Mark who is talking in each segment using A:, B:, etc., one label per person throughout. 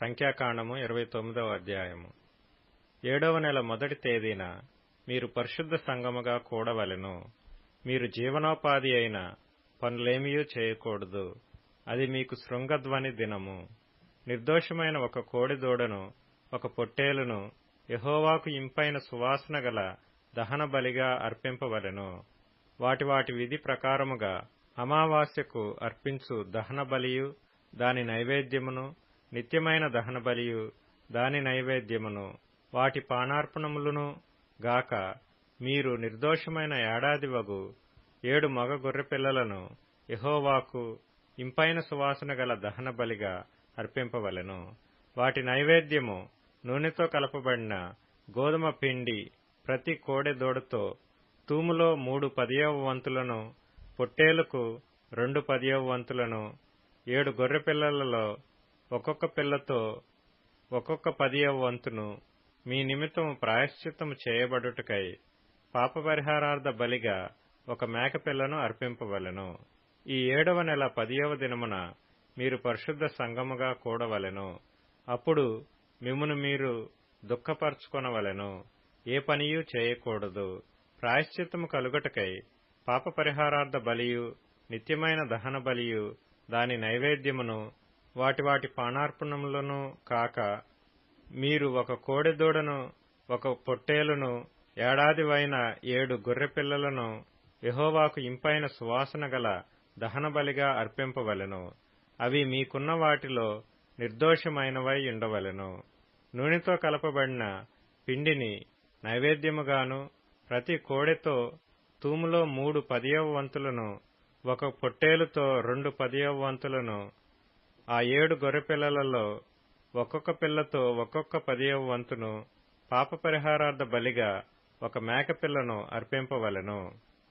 A: సంఖ్యాకాండము ఇరవై తొమ్మిదవ అధ్యాయము. ఏడవ నెల మొదటి తేదీన మీరు పరిశుద్ధ సంగముగా కూడవలెను. మీరు జీవనోపాధి అయిన పనులేమియూ చేయకూడదు. అది మీకు శృంగధ్వని దినము. నిర్దోషమైన ఒక కోడిదూడను ఒక పొట్టేలును యహోవాకు ఇంపైన సువాసన గల దహన బలిగా అర్పింపవలెను. వాటి వాటి విధి ప్రకారముగా అమావాస్యకు అర్పించు దహన బలియు దాని నైవేద్యమును నిత్యమైన దహన బలియు దాని నైవేద్యమును వాటి పానార్పణములను గాక మీరు నిర్దోషమైన ఏడాది వగు ఏడు మగ గొర్రెపిల్లలను యహోవాకు ఇంపైన సువాసన గల దహన బలిగా అర్పింపవలెను. వాటి నైవేద్యము నూనెతో కలపబడిన గోధుమ పిండి ప్రతి కోడెదోడతో తూములో మూడు పదియవ వంతులను పొట్టేలకు రెండు పదియవ వంతులను ఏడు గొర్రె పిల్లలలో ఒక్కొక్క పిల్లతో ఒక్కొక్క పదియవ వంతును మీ నిమిత్తము ప్రాయశ్చిత్తము చేయబడుటకై పాపపరిహారార్థ బలిగా ఒక మేకపిల్లను అర్పింపవలెను. ఈ ఏడవ నెల పదియవ దినమున మీరు పరిశుద్ధ సంగముగా కూడవలెను. అప్పుడు మిమ్మును మీరు దుఃఖపరచుకొనవలెను. ఏ పనియూ చేయకూడదు. ప్రాయశ్చిత్తము కలుగటకై పాప పరిహారార్థ బలియు నిత్యమైన దహన బలియు దాని నైవేద్యమును వాటి వాటి పానార్పణములను కాక మీరు ఒక కోడెదూడను ఒక పొట్టేలును ఏడాదివైన ఏడు గొర్రెపిల్లలను యహోవాకు ఇంపైన సువాసన గల దహనబలిగా అర్పింపవలెను. అవి మీకున్న వాటిలో నిర్దోషమైనవై ఉండవలెను. నూనెతో కలపబడిన పిండిని నైవేద్యముగాను ప్రతి కోడెతో తూములో మూడు పదియవ వంతులను ఒక పొట్టేలుతో రెండు పదియవ వంతులను ఆ ఏడు గొర్రెపిల్లలలో ఒక్కొక్క పిల్లతో ఒక్కొక్క పదియవ వంతును పాప పరిహారార్థ బలిగా ఒక మేకపిల్లను అర్పింపవలెను.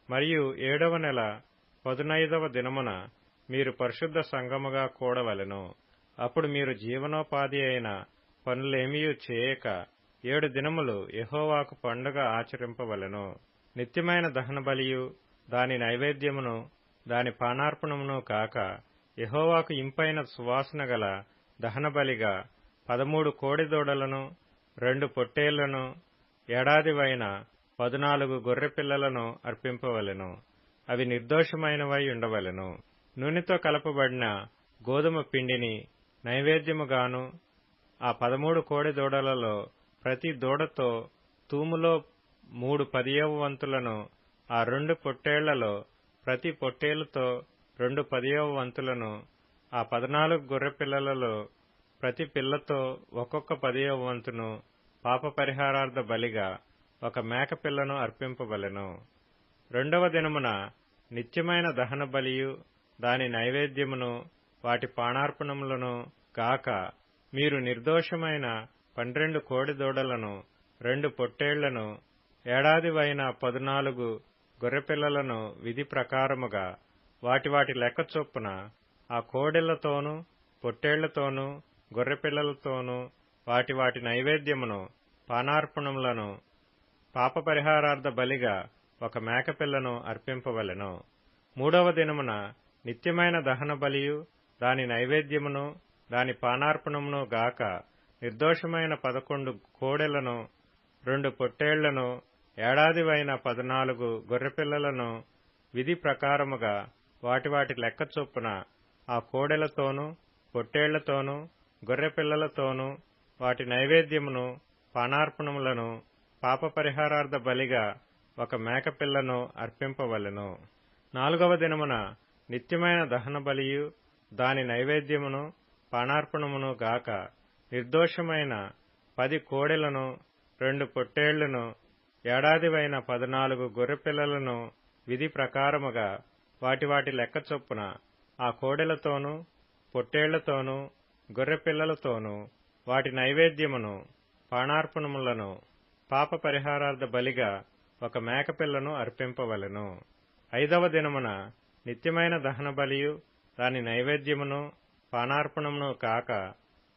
A: మరియు ఏడవ నెల పదునైదవ దినమున మీరు పరిశుద్ధ సంగముగా కూడవలెను. అప్పుడు మీరు జీవనోపాధి అయిన పనులేమియూ చేయక ఏడు దినములు యహోవాకు పండుగ ఆచరింపవలెను. నిత్యమైన దహన బలియు దాని నైవేద్యమును దాని పానార్పణమును కాక యహోవాకు ఇంపైన సువాసన గల దహన బలిగా పదమూడు కోడిదూడలను రెండు పొట్టేళ్ళను ఏడాదివైన పదునాలుగు గొర్రెపిల్లలను అర్పింపవలెను. అవి నిర్దోషమైనవై ఉండవలెను. నూనెతో కలపబడిన గోధుమ పిండిని నైవేద్యముగాను ఆ పదమూడు కోడి దూడలలో ప్రతి దూడతో తూములో మూడు పదియవ వంతులను ఆ రెండు పొట్టేళ్ళలో ప్రతి పొట్టేలుతో రెండు పదియవ వంతులను ఆ పద్నాలుగు గొర్రె పిల్లలలో ప్రతి పిల్లతో ఒక్కొక్క పదియవ వంతును పాప పరిహారార్థ బలిగా ఒక మేకపిల్లను అర్పింపబలెను రెండవ దినమున నిత్యమైన దహన బలియు దాని నైవేద్యమును వాటి పాణార్పణములను గాక మీరు నిర్దోషమైన పన్నెండు కోడి దూడలను రెండు పొట్టేళ్ళను ఏడాదివైన పదునాలుగు గొర్రెపిల్లలను విధి ప్రకారముగా వాటి వాటి లెక్క చొప్పున ఆ కోడెళ్ళతోనూ పొట్టేళ్ళతోనూ గొర్రెపిల్లలతోనూ వాటి వాటి నైవేద్యమును పానార్పణములను పాప పరిహారార్థ బలిగా ఒక మేకపిల్లను అర్పింపవలెను. మూడవ దినమున నిత్యమైన దహన బలియు దాని నైవేద్యమును దాని పానార్పణమును గాక నిర్దోషమైన పదకొండు కోడెలను రెండు పొట్టేళ్ళను ఏడాదివైన పద్నాలుగు గొర్రెపిల్లలను విధి ప్రకారముగా వాటి వాటి లెక్క చొప్పున ఆ కోడెలతోనూ పొట్టేళ్ళతోనూ గొర్రెపిల్లలతోనూ వాటి నైవేద్యమును పానార్పణములను పాప పరిహారార్థ బలిగా ఒక మేకపిల్లను అర్పింపవలెను. నాలుగవ దినమున నిత్యమైన దహన బలియు దాని నైవేద్యమును పానార్పణమును గాక నిర్దోషమైన పది కోడెలను రెండు పొట్టేళ్ళను ఏడాదివైన పద్నాలుగు గొర్రెపిల్లలను విధి ప్రకారముగా వాటి వాటి లెక్క చొప్పున ఆ కోడెలతోనూ పొట్టేళ్ళతోనూ గొర్రెపిల్లలతోనూ వాటి నైవేద్యమును పాణార్పణములను పాప పరిహారార్థ బలిగా ఒక మేకపిల్లను అర్పింపవలెను. ఐదవ దినమున నిత్యమైన దహన బలియు దాని నైవేద్యమును పానార్పణమును కాక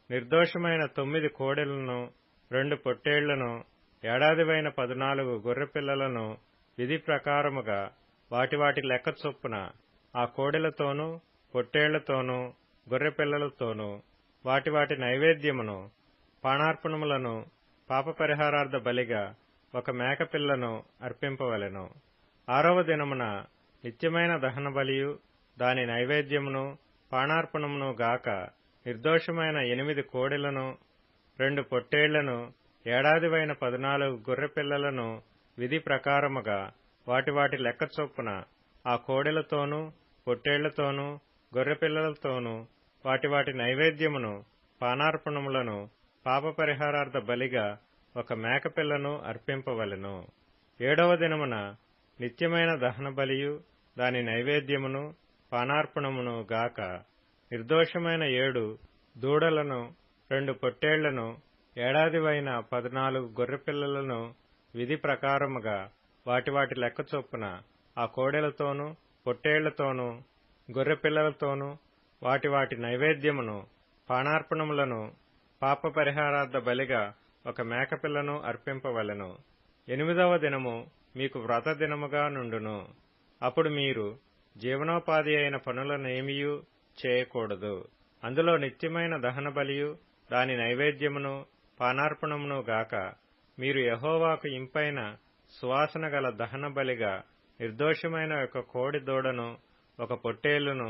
A: నిర్దోషమైన తొమ్మిది కోడెలను రెండు పొట్టేళ్ళను ఏడాదివైన పద్నాలుగు గొర్రెపిల్లలను విధి ప్రకారముగా వాటి వాటి లెక్క చొప్పున ఆ కోడెలతోనూ పొట్టేళ్ళతోనూ గొర్రెపిల్లలతోనూ వాటి వాటి నైవేద్యమును పాణార్పణములను పాపపరిహారార్థ బలిగా ఒక మేకపిల్లను అర్పింపవలెను. ఆరవ దినమున నిత్యమైన దహన బలియు దాని నైవేద్యమును పాణార్పణమును గాక నిర్దోషమైన ఎనిమిది కోడెలను రెండు పొట్టేళ్ళను ఏడాదివైన పద్నాలుగు గొర్రెపిల్లలను విధి ప్రకారముగా వాటి వాటి లెక్క చొప్పున ఆ కోడెలతోనూ పొట్టేళ్ళతోనూ గొర్రెపిల్లలతోనూ వాటి వాటి నైవేద్యమును పానార్పణములను పాపపరిహారార్థ బలిగా ఒక మేకపిల్లను అర్పింపవలెను. ఏడవ దినమున నిత్యమైన దహన బలియు దాని నైవేద్యమును పానార్పణమును గాక నిర్దోషమైన ఏడు దూడలను రెండు పొట్టేళ్ళను ఏడాదివైన పద్నాలుగు గొర్రెపిల్లలను విధి ప్రకారముగా వాటి వాటి లెక్క చొప్పున ఆ కోడెలతోనూ పొట్టేళ్ళతోనూ గొర్రెపిల్లలతోనూ వాటి వాటి నైవేద్యమును పానార్పణములను పాప పరిహారార్థ బలిగా ఒక మేకపిల్లను అర్పింపవలెను. ఎనిమిదవ దినము మీకు వ్రత దినముగా నుండును. అప్పుడు మీరు జీవనోపాధి అయిన పనులనేమియూ చేయకూడదు. అందులో నిత్యమైన దహన బలియు దాని నైవేద్యమును పానార్పణమును గాక మీరు యహోవాకు ఇంపైన సువాసన గల దహన బలిగా నిర్దోషమైన ఒక కోడి దూడను ఒక పొట్టేలును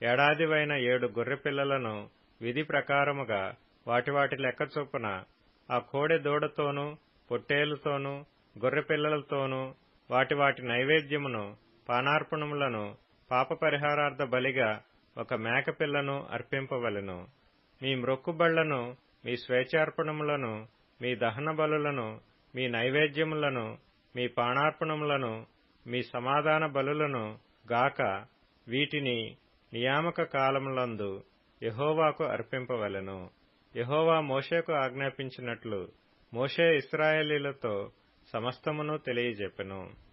A: ఏడాదివైన ఏడు గొర్రెపిల్లలను విధి ప్రకారముగా వాటి వాటి లెక్క చొప్పున ఆ కోడె దూడతోనూ పొట్టేలుతోనూ గొర్రెపిల్లలతోనూ వాటి వాటి నైవేద్యమును పానార్పణములను పాప పరిహారార్థ బలిగా ఒక మేకపిల్లను అర్పింపవలెను. మీ మ్రొక్కుబళ్ళను మీ స్వేచ్ఛార్పణములను మీ దహన బలులను మీ నైవేద్యములను మీ పాణార్పణములను మీ సమాధాన బలులను గాక వీటిని నియామక కాలములందు యహోవాకు అర్పింపవలెను. యహోవా మోషేకు ఆజ్ఞాపించినట్లు మోషే ఇస్రాయేలీలతో సమస్తమును తెలియజెప్పెను.